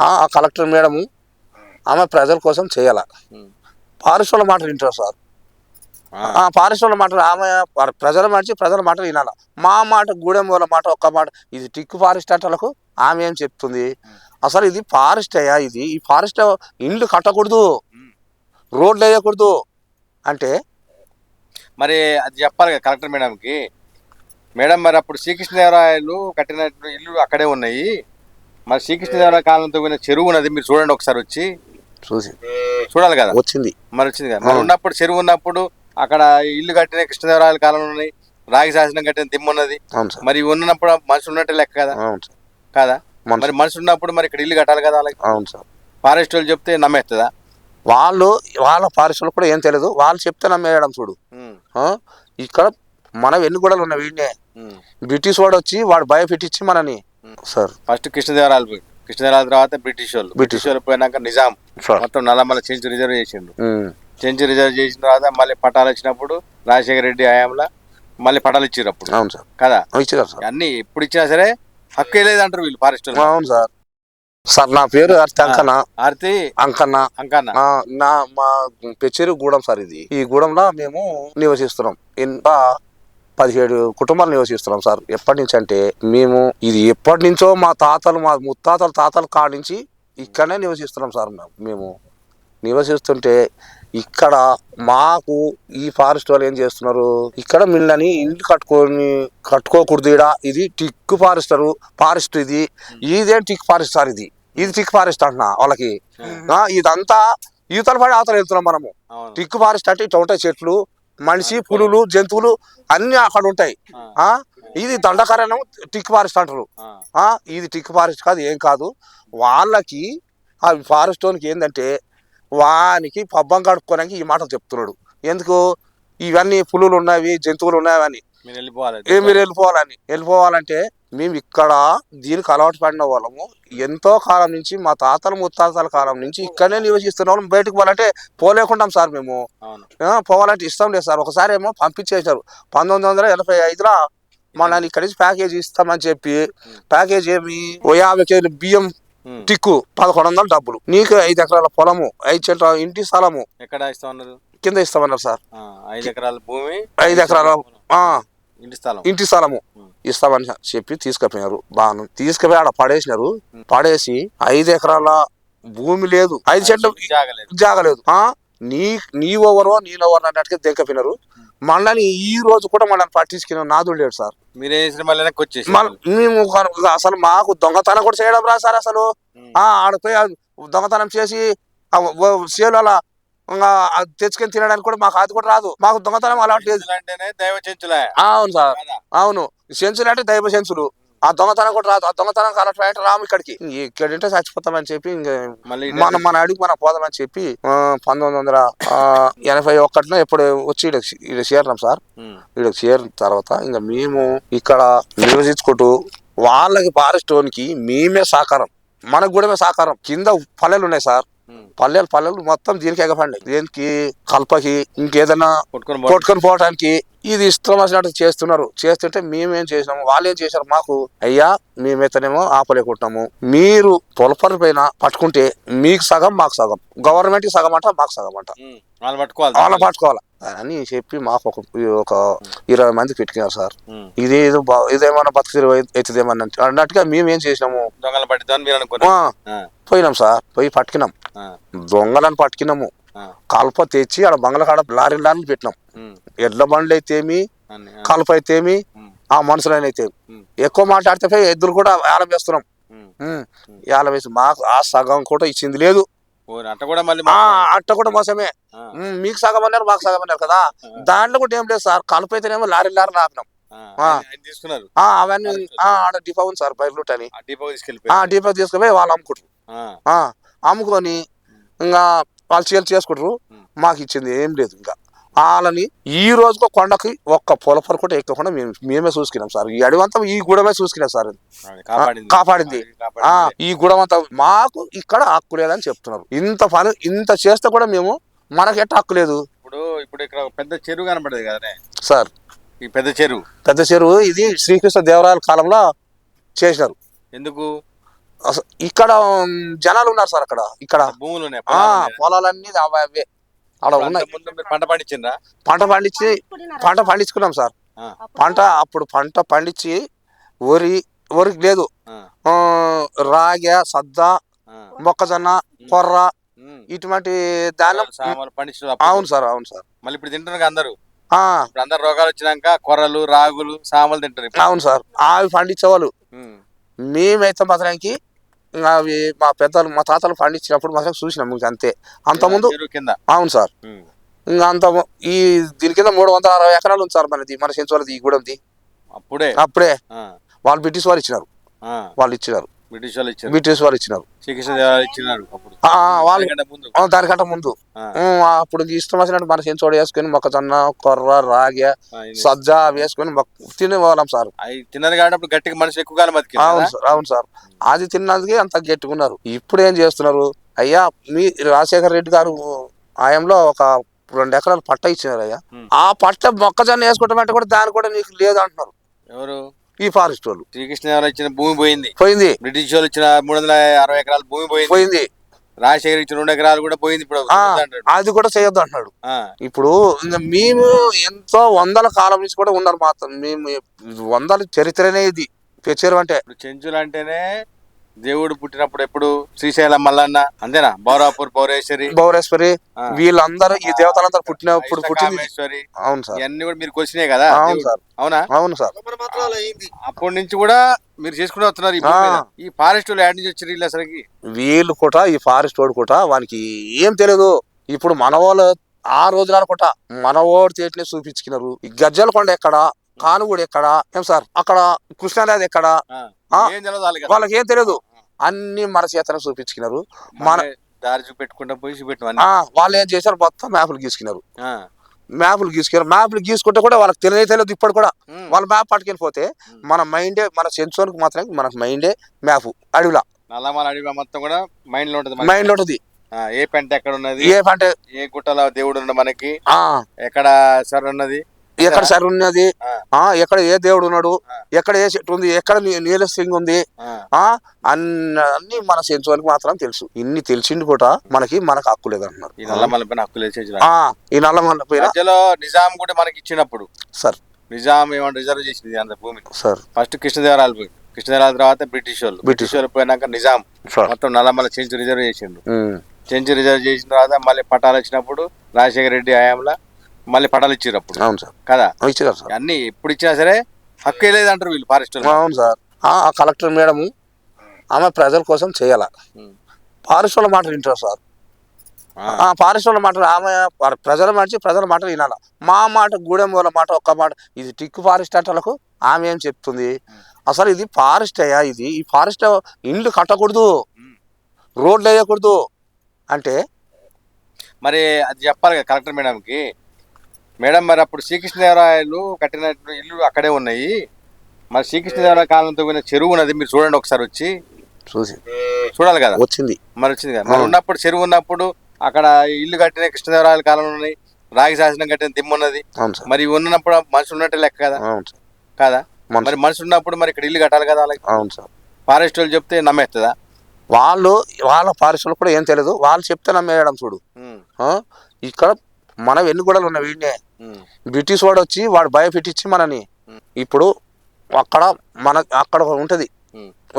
ఆ collector madam ఆమె ప్రజల కోసం చేయాల. ఉమ్. పారిశ్రమల మాటలు వింటారు సార్. ఆ, పారిశ్రమల మాటలు ఆమె ప్రజల మనిషి ప్రజల మాటలు వినాల. మా మాట గూడెం వాళ్ళ మాట ఒక్క మాట ఇది టిక్కు ఫారెస్ట్ అంటలకు ఆమె ఏం చెప్తుంది? అసలు ఇది ఫారెస్ట్ అయ్యా ఇది? ఈ ఫారెస్ట్ ఇండ్లు కట్టకూడదు. రోడ్లు వేయకూడదు. అంటే మరి అది చెప్పాలి కదా కలెక్టర్ మేడంకి. మేడం మరి అప్పుడు శ్రీకృష్ణదేవరాయలు కట్టినట్టు ఇల్లు అక్కడే ఉన్నాయి. మరి శ్రీకృష్ణదేవరాయ కాలంతో పోయిన చెరువు ఉన్నది మీరు చూడండి ఒకసారి వచ్చి. చూసి. చూడాలి కదా? వచ్చింది. మరి వచ్చింది కదా? మరి. ఉన్నప్పుడు చెరువు ఉన్నప్పుడు అక్కడ ఇల్లు కట్టిన కృష్ణదేవరాయల కాలంలో రాగి శాసనం కట్టిన దిమ్మ ఉన్నది. అవును సార్. మరి ఉన్నప్పుడు మనుషులు ఉన్నట్టు లెక్క కదా? కాదా? మరి మనుషులు ఉన్నప్పుడు మరి ఇక్కడ ఇల్లు కట్టాలి కదా వాళ్ళకి? అవును సార్. ఫారెస్ట్ వాళ్ళు చెప్తే నమ్మేస్తుందా? వాళ్ళు వాళ్ళ పారిశ్రమలు కూడా ఏం తెలియదు వాళ్ళు చెప్తే నమ్మేయడం చూడు? ఇక్కడ మనం ఎన్ని గొడవలు ఉన్నాయి వీడినే. బ్రిటిష్ వాడు వచ్చి వాడు భయపెట్టించి మనని సార్. ఫస్ట్ కృష్ణదేవరాయలు పోయి. కృష్ణదేవరాయల తర్వాత బ్రిటిష్ వాళ్ళు. బ్రిటిష్. వాళ్ళు పోయినాక నిజాం. మొత్తం నల్లమల్ల చెంచు రిజర్వ్ చేసిండు. చెంచు రిజర్వ్ చేసిన తర్వాత మళ్ళీ పటాలు వచ్చినప్పుడు రాజశేఖర రెడ్డి హయాంలో మళ్ళీ పటాలు ఇచ్చారు అప్పుడు. అవును సార్. కదా? ఇచ్చారు సార్. అన్ని ఎప్పుడు ఇచ్చినా సరే హక్కే లేదంటారు వీళ్ళు ఫారెస్ట్ అవును సార్. సార్ నా పేరు అర్తి అంకన్న ఆర్తి అంకన్న అంకన్న నా మా పెచ్చేరు గూడెం సార్ ఇది. ఈ గూడెంలో మేము నివసిస్తున్నాం. ఇంకా పదిహేడు కుటుంబాలు నివసిస్తున్నాం సార్. ఎప్పటి నుంచి అంటే మేము ఇది ఎప్పటి నుంచో మా తాతలు మా ముత్తాతల తాతల కాడి నుంచి ఇక్కడనే నివసిస్తున్నాం సార్ మేము. నివసిస్తుంటే ఇక్కడ మాకు ఈ ఫారెస్ట్ వాళ్ళు ఏం చేస్తున్నారు? ఇక్కడ మిల్లని ఇల్లు కట్టుకొని కట్టుకోకూడదు ఈడ. ఇది టిక్ ఫారెస్టరు ఫారెస్ట్ ఇది. ఇదేం టిక్ ఫారెస్ట్ సార్ ఇది? ఇది టిక్ ఫారెస్ట్ అంటున్నా వాళ్ళకి. ఇదంతా ఈతల పడి అవతల వెళ్తున్నాం మనము. టిక్ ఫారెస్ట్ అంటే ఇట్లా ఉంటాయి చెట్లు మనిషి పులులు జంతువులు అన్ని అక్కడ ఉంటాయి. ఆ, ఇది దండకారణం టిక్ ఫారెస్ట్ అంటారు. ఆ, ఇది టిక్ ఫారెస్ట్ కాదు ఏం కాదు. వాళ్ళకి ఆ ఫారెస్ట్ వానికి ఏంటంటే వానికి పబ్బం గడుపుకోవడానికి ఈ మాటలు చెప్తున్నాడు. ఎందుకు? ఇవన్నీ పులులు ఉన్నవి జంతువులు ఉన్నవి అని. మీరు వెళ్ళిపోవాలి. ఏ మీరు వెళ్ళిపోవాలని. వెళ్ళిపోవాలంటే మేము ఇక్కడ దీనికి అలవాటు పడిన వాళ్ళము. ఎంతో కాలం నుంచి మా తాతల ముత్తాతల కాలం నుంచి ఇక్కడనే నివసిస్తున్న వాళ్ళం. బయటకు పోవాలంటే పోలేకుంటాం సార్ మేము. పోవాలంటే ఇష్టం లేదు సార్. ఒకసారి ఏమో పంపించేశారు. పంతొమ్మిది వందల ఎనభై ఐదులో మన ఇక్కడి నుంచి ప్యాకేజ్ ఇస్తామని చెప్పి ప్యాకేజ్ ఏమి యాభై కేజీలు బియ్యం. టిక్కు పదకొండు వందల డబ్బులు. నీకు ఐదు ఎకరాల పొలము ఐదు చెట్ల ఇంటి స్థలము ఎక్కడ ఇస్తా ఉన్నారు కింద ఇస్తామన్నారు సార్. ఐదు ఎకరాల భూమి ఐదు ఎకరాల ఇంటి స్థలం ఇంటి స్థలము. ఇస్తామని చెప్పి తీసుకుపోయినారు. బాను తీసుకుపోయి ఆడ పడేసినారు. పడేసి ఐదు ఎకరాల భూమి లేదు. ఐదు చెట్లు జాగలేదు. ఆ నీ నీ ఓవరో నేనెవరో అన్నట్టుగా దెంకపోయినారు మనల్ని ఈ రోజు కూడా మనల్ని పట్టించుకున్న నాదుడు లేడు సార్. మళ్ళీ మేము అసలు మాకు దొంగతనం కూడా చేయడం రా సార్ అసలు. ఆడపోయి దొంగతనం చేసి సేలు అలా తెచ్చుకొని తినడానికి కూడా మాకు అది కూడా రాదు. మాకు దొంగతనం ఆ, అవును సార్? అవును. సెంచులు అంటే దైవ సెంచులు ఆ దొంగతనం కూడా రాదు. ఆ దొంగతనం అలవాటు అంటే రాము ఇక్కడికి. ఇక్కడంటే చచ్చిపోతామని చెప్పి మళ్ళీ మన మన అడిగి మనం పోదామని చెప్పి పంతొమ్మిది వందల ఎనభై ఒకటిలో ఎప్పుడు వచ్చి ఈడ చేరినాం సార్. వీళ్ళకి చేరిన తర్వాత ఇంకా మేము ఇక్కడ నివసించుకుంటూ వాళ్ళకి ఫారెస్ట్ ఓన్కి మేమే సహకారం. మనకు కూడా సహకారం. కింద పల్లెలు ఉన్నాయి సార్. పల్లెలు పల్లెలు మొత్తం దీనికి ఎగపండి దేనికి? కల్పకి ఇంకేదైనా కొట్టుకొని పో- కొట్టుకొని పోవటానికి ఇది ఇష్టం వచ్చినట్టు చేస్తున్నారు. చేస్తుంటే మేమేం చేసినాము? వాళ్ళు ఏం చేశారు? మాకు అయ్యా మేమైతేనేమో ఆపలేకుంటున్నాము. మీరు పొలపరి పైన పట్టుకుంటే మీకు సగం మాకు సగం. గవర్నమెంట్కి సగం అంట మాకు సగం అంట. వాళ్ళ పట్టుకోవాలి. అని చెప్పి మాకు ఒక ఒక ఇరవై మంది పెట్టుకున్నారు సార్. ఉమ్. ఇది ఏదో బా- ఇదేమన్నా బతుకు అవుతుందేమన్నా అన్నట్టుగా మేము ఏం చేసినాము పోయినాం సార్ పోయి పట్టుకున్నాం. దొంగలను పట్టుకున్నాము. కల్ప తెచ్చి ఆడ బంగ్లా కాడ లారీ లారీ పెట్టినాం. ఎడ్ల బండ్లు అయితేమి కలుపు అయితేమి. ఆ మనుషులైతే ఉమ్. ఎక్కువ మాట్లాడితే ఎద్దులు కూడా ఏలం వేస్తున్నాం ఉమ్. ఉమ్, ఏలం వేసి మాకు ఆ సగం కూడా ఇచ్చింది లేదు. అట్ట కూడా మళ్ళీ. అట్ట కూడా మోసమే. మీకు సగం అన్నారు మాకు సగం అన్నారు కదా. దాంట్లో కూడా ఏం లేదు సార్ కలుపు అయితేనేమో లారీ లారీ ఆపినాం తీసుకున్నారు. అవన్నీ ఆడ డిపో ఉంది సార్ బయలుట్ అని. డిపో తీసుకెళ్ళిపోయి వాళ్ళు అమ్ముకుంటారు. అమ్ముకొని ఇంకా వాళ్ళు చేలు చేసుకుంటారు. మాకు ఇచ్చింది ఏం లేదు ఇంకా. వాళ్ళని ఈ రోజుకో కొండకి ఒక్క పొలపరు కూడా ఎక్కకుండా మేము మేమే చూసుకున్నాం సార్. ఈ అడవంతా ఈ గూడమే చూసుకున్నాం సార్. కాపాడింది. ఆ. ఈ గుణమంతా మాకు ఇక్కడ హక్కు లేదని చెప్తున్నారు. ఇంత పని ఇంత చేస్తే కూడా మేము మనకెట్ట హక్కు లేదు. ఇప్పుడు ఇప్పుడు ఇక్కడ పెద్ద చెరువు కనపడేది కదనే? సార్. ఈ పెద్ద చెరువు. పెద్ద చెరువు ఇది శ్రీకృష్ణ దేవరాయల కాలంలో చేసినారు. ఎందుకు? అసలు ఇక్కడ జనాలు ఉన్నారు సార్ అక్కడ. ఇక్కడ. భూములు. పొలాలన్నీ అవే. అక్కడ మీరు పంట పండించిండ్రా? పంట పండించి పంట పండించుకున్నాం సార్. పంట అప్పుడు పంట పండించి వరి వరికి లేదు. రాగె సద్ద. మొక్కజొన్న కొర్ర. ఇటువంటి పండించిన అవును సార్ అవును సార్. మళ్ళీ ఇప్పుడు తింటున్నారు కదా అందరూ. అందరు రోగాలు వచ్చినాక కొర్రలు రాగులు సామాన్లు తింటారు ఇప్పుడు. అవును సార్ అవి పండించేవాళ్ళు. మేమైతే మాత్రానికి ఇంకా అవి మా పెద్దలు మా తాతలు పండించినప్పుడు మాత్రం చూసినాం ఇంక అంతే. అంతకుముందు అవును సార్. ఇంకా అంత ఈ దీని కింద మూడు వందల అరవై ఎకరాలు ఉంది సార్ మనది మన సెంచువలది ఈ గూడెంది. అప్పుడే? అప్పుడే. వాళ్ళు బ్రిటిష్ వాళ్ళు ఇచ్చినారు. వాళ్ళు ఇచ్చినారు. బ్రిటిష్ వాళ్ళు ఇచ్చారు. బ్రిటిష్ వాళ్ళు ఇచ్చినారు. వాళ్ళు దానికంటే ముందు. అప్పుడు ఇష్టం వచ్చినట్టు మన సెంచోడు వేసుకొని మొక్కజొన్న కొర్ర రాగి. సజ్జ వేసుకొని తినేవాళ్ళం సార్. అవి తిన్నారు కాబట్టి గట్టిగా మనిషి ఎక్కువ కాలం అవును? సార్ అవును సార్. అది తిన్నందుకే అంత గెట్టుకున్నారు ఇప్పుడు ఏం చేస్తున్నారు? అయ్యా మీ రాజశేఖర రెడ్డి గారు ఆయంలో ఒక రెండు ఎకరాలు పట్ట ఇచ్చినారు అయ్యా. ఆ పట్ట మొక్కజొన్న వేసుకుంటామంటే కూడా దాని కూడా నీకు లేదు అంటున్నారు. ఎవరు? ఈ ఫారెస్ట్ వాళ్ళు. శ్రీకృష్ణ ఇచ్చిన భూమి పోయింది. పోయింది. బ్రిటిష్ వాళ్ళు ఇచ్చిన మూడు వందల అరవై ఎకరాల భూమి పోయింది. పోయింది. రాజశేఖర్ ఇచ్చిన రెండు ఎకరాలు కూడా పోయింది ఇప్పుడు. అది కూడా చేయొద్దు అంటున్నాడు. ఇప్పుడు మేము ఎంతో వందల కాలం నుంచి కూడా ఉన్నారు మాత్రం. మేము వందల చరిత్రనే ఇది. పెచ్చారు అంటే చెంచులు అంటేనే దేవుడు పుట్టినప్పుడు ఎప్పుడు? శ్రీశైలం మల్లన్న అంతేనా? బౌరాపూర్ పౌరేశ్వరి భౌరేశ్వరి ఆ, వీళ్ళందరూ ఈ దేవతలందరూ పుట్టినప్పుడు పుట్టింది ఇష్టకామేశ్వరి అవును సార్. ఇవన్నీ కూడా మీరు కొలిసినాయి కదా అవును. సార్. అవునా? అవును సార్. అప్పటి నుంచి కూడా మీరు చేసుకుంటూ వస్తున్నారు ఈ భూమి మీద. ఆ. ఈ ఫారెస్ట్ వాళ్ళు యాడ్ నుంచి వచ్చారు వీళ్ళు అసలుకి. వీళ్ళు కూడా ఈ ఫారెస్ట్ వాడు కూడా వానికి ఏం తెలియదు ఇప్పుడు మన వాళ్ళు ఆ రోజుల కూడా మన ఓడి తేటినే చూపించుకున్నారు. ఈ గజ్జల కొండ ఎక్కడ? కానుగూడు ఎక్కడ? ఏం సార్? అక్కడ కృష్ణానది ఎక్కడ? ఆ. ఏం తెలియదు వాళ్ళకి. వాళ్ళకి ఏం తెలియదు అన్ని మన చేతనే చూపించుకున్నారు. మన- దారి చూపెట్టుకుంటా పోయి వాళ్ళు ఏం చేశారు? మొత్తం మ్యాప్లు గీసుకున్నారు. మ్యాప్లు గీసుకున్నారు. మ్యాప్లు గీసుకుంటే కూడా వాళ్ళకి తెలియదు తెలియదు ఇప్పుడు కూడా. వాళ్ళ మ్యాప్ పట్టుకెళ్ళిపోతే మన మైండే మన సెన్సోర్కి మాత్రమే మన మైండే మ్యాప్ అడవిలా. నల్లమల అడవి మొత్తం కూడా మైండ్లో ఉంటుంది. మైండ్ ఉంటుంది. ఆ, ఏ పెంట ఎక్కడ ఉన్నది? ఏ పంట? ఏ గుట్టలో దేవుడు ఉన్న మనకి? ఎక్కడ సర్ ఉన్నది? ఎక్కడ సరి ఉన్నది ఆ. ఎక్కడ ఏ దేవుడు ఉన్నాడు. ఎక్కడ ఏ చెట్టు ఉంది? ఎక్కడ నీల స్ట్రింగ్ ఉంది? ఆ, అన్ని అన్ని మన సెన్సోర్కి మాత్రం తెలుసు. ఇన్ని తెలిసింది కూడా మనకి మనకు హక్కు లేదంటున్నారు ఈ నల్ల మన పైన నిజాం కూడా మనకి ఇచ్చినప్పుడు సార్. నిజాం ఏమన్నా రిజర్వ్ చేసింది అంత భూమి? సార్. ఫస్ట్ కృష్ణదేవరాయలు పోయి కృష్ణదేవరాయల తర్వాత బ్రిటిష్ వాళ్ళు. బ్రిటిష్ వాళ్ళు పోయినాక నిజాం. మొత్తం నల్లమల చెంచు రిజర్వ్ చేసిండు. చెంచు రిజర్వ్ చేసిన తర్వాత మళ్ళీ పటాలు వచ్చినప్పుడు రాజశేఖర రెడ్డి హయాంలో మళ్ళీ పటాలు ఇచ్చారు అప్పుడు. అవును సార్. కదా? ఇచ్చారు సార్. అన్ని ఎప్పుడు ఇచ్చినా సరే హక్కు లేదంటారు వీళ్ళు ఫారెస్ట్. అవును సార్. ఆ కలెక్టర్ మేడము ఆమె ప్రజల కోసం చేయాల. ఫారెస్ట్ వాళ్ళ మాటలు వింటారు సార్. ఫారెస్ట్ వాళ్ళ మాటలు ఆమె ప్రజల మనిషి ప్రజల మాటలు వినాల. మా మాట గూడెం వాళ్ళ మాట ఒక్క మాట ఇది టిక్కు ఫారెస్ట్ అంటలకు ఆమె ఏం చెప్తుంది? అసలు ఇది ఫారెస్ట్ అయ్యా ఇది? ఈ ఫారెస్ట్ ఇండ్లు కట్టకూడదు. రోడ్లు వేయకూడదు. అంటే మరి అది చెప్పాలి కదా కలెక్టర్ మేడంకి. మేడం మరి అప్పుడు శ్రీకృష్ణదేవరాయలు కట్టినట్టు ఇల్లు అక్కడే ఉన్నాయి. మరి శ్రీకృష్ణదేవరాయ కాలంతో పోయిన చెరువు ఉన్నది మీరు చూడండి ఒకసారి వచ్చి. చూసి. చూడాలి కదా? వచ్చింది. మరి వచ్చింది కదా? మరి. ఉన్నప్పుడు చెరువు ఉన్నప్పుడు అక్కడ ఇల్లు కట్టిన కృష్ణదేవరాయల కాలంలో ఉన్నాయి రాగి శాసనం కట్టిన దిమ్మ ఉన్నది. మరి ఉన్నప్పుడు మనుషులు ఉన్నట్టే లెక్క కదా? కాదా? మరి మనుషులు ఉన్నప్పుడు మరి ఇక్కడ ఇల్లు కట్టాలి కదా అవును సార్. ఫారెస్ట్ వాళ్ళు చెప్తే నమ్మేస్తుందా? వాళ్ళు వాళ్ళ ఫారెస్ట్ వాళ్ళు కూడా ఏం తెలియదు. వాళ్ళు చెప్తే నమ్మేయడం చూడు? ఇక్కడ మనం ఎన్ని గొడవలు ఉన్నాయి వీడినే బ్రిటిష్ వాడు వచ్చి వాడు భయపెట్టించి మనని. ఇప్పుడు అక్కడ మన అక్కడ ఉంటది.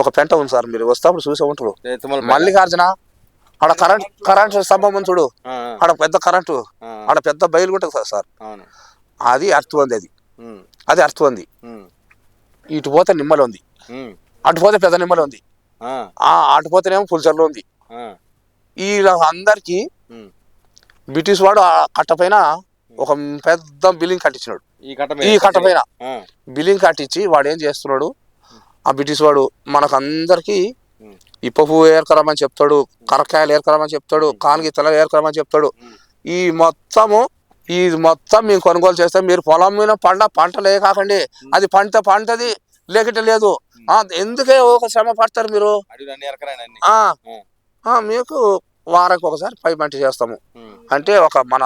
ఒక పెంట ఉంది సార్ మీరు వస్తాప్పుడు చూసే ఉంటారు? మల్లికార్జున ఆడ కరెంట్ కరెంట్ స్తంభం ఉంది చూడు. ఆడ పెద్ద కరెంటు ఆడ పెద్ద బయలు ఉంటుంది సార్ సార్. అది అర్థవంది అది. ఉమ్, అది అర్థవంది ఉమ్, ఇటు పోతే నిమ్మలు ఉంది. అటు పోతే పెద్ద నిమ్మలు ఉంది. అటు పోతేనేమో పులిచర్లో ఉంది. ఈ అందరికి. బ్రిటిష్ వాడు ఆ కట్ట పైన ఒక పెద్ద బిల్డింగ్ కట్టించినాడు. ఈ కట్ట ఈ పైన బిల్డింగ్ కట్టించి వాడు ఏం చేస్తున్నాడు? ఆ బ్రిటిష్ వాడు మనకు అందరికి ఉమ్, ఇప్ప పువ్వు ఏర్కరమని చెప్తాడు కరకాయలు ఏర్కరమని చెప్తాడు కానగిత్తలు ఏర్కరమని చెప్తాడు. ఈ మొత్తము ఈ మొత్తం మేము కొనుగోలు చేస్తాం. మీరు పొలం మీద పంట పంటలే కాకండి. అది పంట పంటది లేకుంటే లేదు. ఎందుకే ఒక శ్రమ పడతారు మీరు? మీకు వారానికి ఒకసారి పై పంట చేస్తాము. అంటే ఒక మన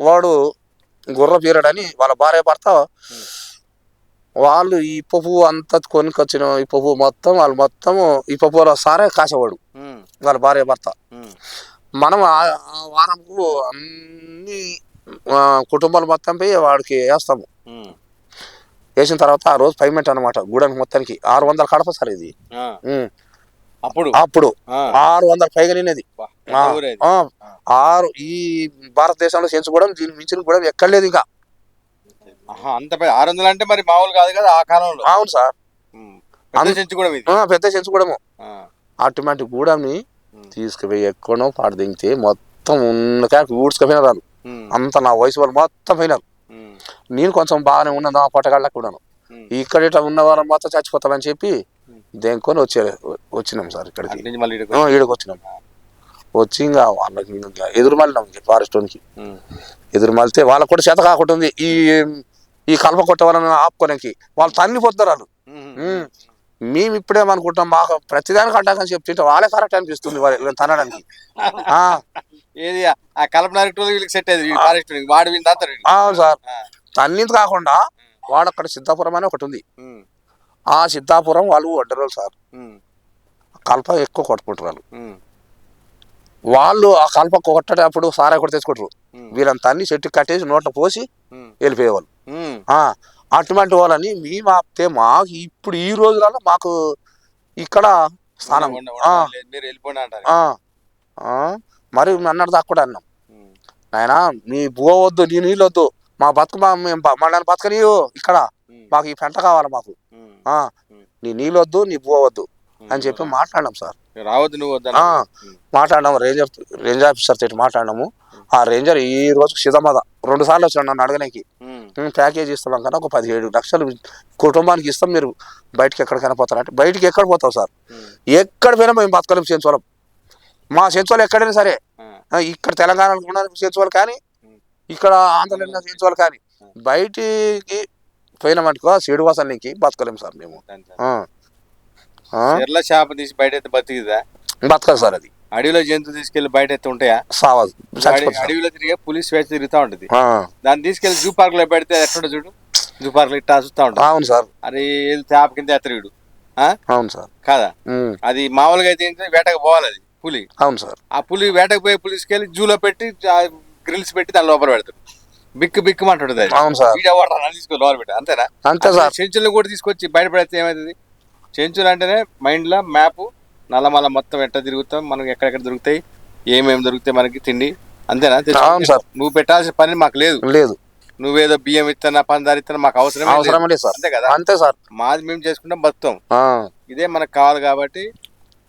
వాడు గుర్ర పీరియడ్ అని వాళ్ళ భార్య భర్త వాళ్ళు ఈ పప్పు అంతా కొనుక్కొచ్చిన ఈ పప్పు మొత్తం వాళ్ళు మొత్తం ఈ పప్పు సారే కాసేవాడు. వాళ్ళ భార్య భర్త. మనం ఆ వారంకు అన్ని కుటుంబాలు మొత్తం పోయి వాడికి వేస్తాము. వేసిన తర్వాత ఆ రోజు పేమెంట్ అనమాట గూడానికి మొత్తానికి ఆరు వందల కడప సార్ ఇది. అప్పుడు. అప్పుడు. ఆరు వందల పైగా? ఆ, ఆరు ఈ భారతదేశంలో చేయించుకోవడం దీని మించిన కూడా ఎక్కడ లేదు ఇంకా. అంత ఆరు వందలు అంటే మరి మామూలు కాదు కదా ఆ కాలంలో. అవును సార్. పెద్ద చెంచు కూడా ఇది. ఆ, పెద్ద చేయించుకోవడము. ఆ, అటువంటి గూడెంని ఉమ్, తీసుకుపోయి ఎక్కడో పాడు దింగితే మొత్తం ఉన్న కాక ఊడ్చుకుపోయినారు వాళ్ళు. ఉమ్, అంత నా వయసు వాళ్ళు మొత్తం పోయినారు. నేను కొంచెం బాగానే ఉన్నాను ఆ పొట్టగాళ్ళకి కూడాను. ఇక్కడ ఇట్లా ఉన్న వాళ్ళని మొత్తం చచ్చిపోతామని చెప్పి. దేనికొని వచ్చే వచ్చినాం సార్ ఇక్కడికి. ఈడకి వచ్చినాం. వచ్చి ఇంకా వాళ్ళకి ఇంకా ఎదురు మళ్ళినాం ఫారెస్ట్ వానికి ఉమ్, ఎదురు మళ్ళితే వాళ్ళకు కూడా చేత కాకుండా ఉంది. ఈ ఈ కలప కొట్ట వాళ్ళని ఆపుకోనికి. వాళ్ళు తన్నిపోతున్నారు వాళ్ళు. ఉమ్, ఉమ్. మేము ఇప్పుడేమనుకుంటాం మాకు ప్రతిదానికి అడ్డాకని చెప్తుంటే వాళ్ళే కరెక్ట్ అనిపిస్తుంది వాళ్ళు తనడానికి ఆ, ఏది కల్ప సెట్ అయ్యేది వాడు వీళ్ళు అవును సార్. తన్నింది కాకుండా వాడు అక్కడ సిద్ధాపురం అని ఒకటి ఉంది. ఆ సిద్ధాపురం వాళ్ళు వడ్డరోలు సార్ కల్ప ఎక్కువ కొట్టుకుంటారు వాళ్ళు వాళ్ళు ఆ కల్ప కొట్టేటప్పుడు సారా కూడా తెచ్చుకుంటారు వీళ్ళని తన్ని చెట్టు కట్టేసి నోట్లో పోసి వెళ్ళిపోయేవాళ్ళు అటువంటి వాళ్ళని మేము ఆపితే మాకు ఇప్పుడు ఈ రోజులలో మాకు ఇక్కడ స్థానం మీరు అన్నట్టు దాకా కూడా అన్నాం నాయనా మీ బువ వద్దు నీ నీళ్ళు వద్దు మా బతుకు మా మేము మళ్ళీ బతకనీయు ఇక్కడ మాకు ఈ పెంట కావాలి మాకు. ఆ, నీ నీళ్ళు వద్దు నీ బువ వద్దు అని చెప్పి మాట్లాడినాం సార్. రావద్దు నువ్వు మాట్లాడినాము రేంజర్ రేంజర్ ఆఫీసర్ తోటి మాట్లాడినాము. ఆ రేంజర్ ఈ రోజు సిద్ధమద రెండు సార్లు వచ్చాడు నన్ను అడగడానికి "ఉమ్, ప్యాకేజ్ ఇస్తున్నాం కదా ఒక పదిహేడు లక్షలు కుటుంబానికి ఇస్తాం మీరు బయటికి ఎక్కడికైనా పోతారంటే బయటికి ఎక్కడ పోతాం సార్? ఎక్కడ పోయినా మేము బతకలేం సెంచువలం మా సెంచువలు ఎక్కడైనా సరే. ఇక్కడ తెలంగాణలో ఉన్న సెంచువలు కానీ ఇక్కడ ఆంధ్రలో ఉన్న సెంచువలు కానీ బయటికి పోయినామనుకో శ్రీనివాసానికి బతకలేం సార్ మేము. ఎర్ల చేప తీసి బయట అయితే బతికిదా బతకదు సార్ అది. అడవిలో జంతువు తీసుకెళ్ళి బయట అయితే ఉంటాయా? సావదు. అడవిలో తిరిగే పులిస్ స్వేచ్ఛ తిరుగుతూ ఉంటది. దాన్ని తీసుకెళ్ళి జూ పార్క్లో పెడితే ఎట్లుంటుంది చూడు? జూ పార్క్లో ఇట్టా చూస్తా ఉంటాం అవును సార్. అరే ఏది చేప కింద ఎత్తరీడు అవును సార్. కాదా? అది మామూలుగా అయితే ఏంటంటే వేటకు పోవాలి అది పులి. అవును సార్. ఆ పులి వేటకు పోయి పులిసుకెళ్ళి జూలో పెట్టి గ్రిల్స్ పెట్టి దాని లోపల పెడతారు బిక్కు బిక్కు అది. అవును సార్. వీడియో లోపల పెట్టి అంతేనా? అంతే సార్. చెంచులను కూడా తీసుకొచ్చి బయట పెడితే ఏమవుతుంది చెంచులు అంటేనే మైండ్లో మ్యాప్ నల్లమల మొత్తం ఎట్లా తిరుగుతాం మనకి ఎక్కడెక్కడ దొరుకుతాయి ఏమేమి దొరుకుతాయి మనకి తిండి అంతేనా? అవును సార్. నువ్వు పెట్టాల్సిన పని మాకు లేదు. లేదు. నువ్వేదో బియ్యం ఇస్తున్నా పందారు ఇస్తున్నా మాకు అవసరం అవసరం సార్. అంతే కదా? అంతే సార్. మాది మేము చేసుకుంటాం బతుకుతాం ఇదే మనకు కావాలి కాబట్టి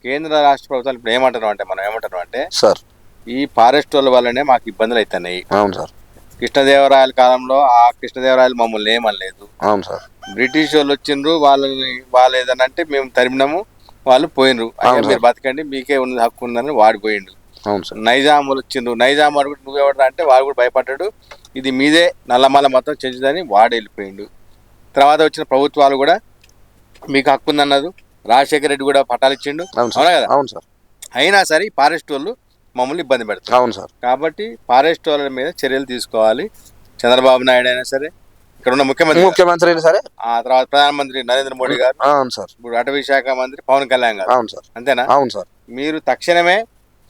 కేంద్ర రాష్ట్ర ప్రభుత్వాలు ఇప్పుడు ఏమంటున్నాం అంటే మనం ఏమంటున్నాం అంటే సార్. ఈ ఫారెస్ట్ వాళ్ళ వల్లనే మాకు ఇబ్బందులు అవుతున్నాయి. అవును సార్. కృష్ణదేవరాయల కాలంలో ఆ కృష్ణదేవరాయలు మమ్మల్ని ఏమనలేదు. అవును సార్. బ్రిటిష్ వాళ్ళు వచ్చిండ్రు వాళ్ళని వాళ్ళు ఏదన్నా అంటే మేము తరిమినాము వాళ్ళు పోయినరు అయ్యా మీరు బతకండి మీకే ఉన్నది హక్కు ఉందని వాడు పోయిండు. అవును సార్. నైజాం వాళ్ళు వచ్చిండ్రు. నైజాం వాడు కూడా నువ్వెవడరా అంటే వాడు కూడా భయపడ్డాడు. ఇది మీదే నల్లమల్ల మొత్తం చెంచుదని వాడు వెళ్ళిపోయిండు. తర్వాత వచ్చిన ప్రభుత్వాలు కూడా మీకు హక్కు ఉందన్నది రాజశేఖర రెడ్డి కూడా పట్టాలు ఇచ్చిండు. అవును కదా? అవును సార్. అయినా సరే ఫారెస్ట్ వాళ్ళు మమ్మల్ని ఇబ్బంది పెడతారు. అవును సార్. కాబట్టి ఫారెస్ట్ వాళ్ళ మీద చర్యలు తీసుకోవాలి. చంద్రబాబు నాయుడు అయినా సరే ఇక్కడ ఉన్న ముఖ్యమంత్రి ముఖ్యమంత్రి అయినా సరే. ఆ తర్వాత ప్రధానమంత్రి నరేంద్ర మోడీ గారు అవును సార్. ఇప్పుడు అటవీ శాఖ మంత్రి పవన్ కళ్యాణ్ గారు. అవును సార్. అంతేనా? అవును సార్. మీరు తక్షణమే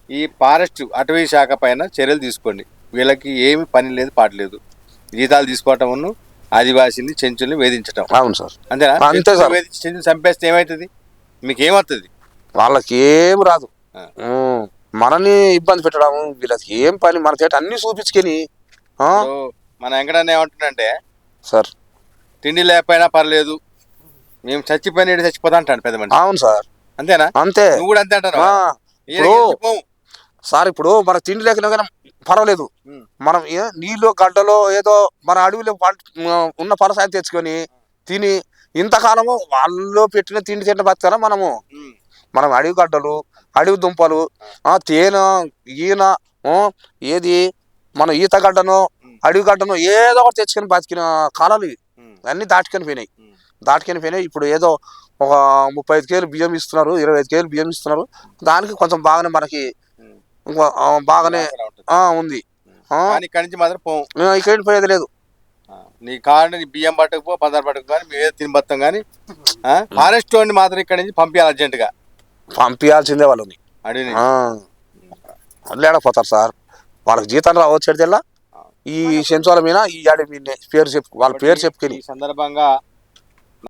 ఈ ఫారెస్ట్ అటవీ శాఖ పైన చర్యలు తీసుకోండి. వీళ్ళకి ఏమి పని లేదు పాట లేదు. జీతాలు తీసుకోవటం ఆదివాసీని చెంచుల్ని వేధించటం. అవును సార్. అంతేనా? అంతే సార్. చెంచుని చంపేస్తే ఏమవుతుంది మీకు ఏమవుతుంది వాళ్ళకి ఏం రాదు మనని ఇబ్బంది పెట్టడం వీళ్ళకి ఏం పని మన చేత అన్ని చూపించుకొని మన వెంకటన్న ఏమంటుండంటే సార్. తిండి లేకపోయినా పర్లేదు మేము చచ్చిపోయిన చచ్చిపోతా అంటాడు పెద్ద మనిషి. అవును సార్. అంతేనా? అంతే. నువ్వు కూడా అంతే అంటారు సార్ ఇప్పుడు మన తిండి కానీ పర్వాలేదు. మనం ఏ- నీళ్ళు గడ్డలో ఏదో మన అడవిలో ఉన్న ఫలసాయం తెచ్చుకొని తిని ఇంతకాలము వాళ్ళు పెట్టిన తిండి తిండి బతకరా మనము. మనం అడవి గడ్డలు అడవి దుంపలు తేనె ఈన ఏది మన ఈత గడ్డను అడవి గడ్డను ఏదో ఒకటి తెచ్చుకొని బతికిన కాలాలు ఇవి. అన్నీ దాటుకొని పోయినాయి. దాటుకొని పోయినాయి. ఇప్పుడు ఏదో ఒక ముప్పై ఐదు కేలు బియ్యం ఇస్తున్నారు ఇరవై ఐదు కేలు బియ్యం ఇస్తున్నారు. దానికి కొంచెం బాగానే మనకి బాగానే ఉంది. ఇక్కడి నుంచి మాత్రం పోం. ఇక్కడ పోయేది లేదు. నీ కావాలంటే నీ బియ్యం పట్టుకుపో పదార్థ పట్టుకు కానీ తిని బతాం కానీ ఫారెస్ట్ వాడిని మాత్రం ఇక్కడి నుంచి పంపించాలి అర్జెంటుగా. పంపించాల్సిందే వాళ్ళని. వదిలేడపోతారు సార్. వాళ్ళకి జీతం రావచ్చేది ఈ సెంచుల మీద ఈ ఆడి పేరు చెప్పు. వాళ్ళ పేరు చెప్పుకొని సందర్భంగా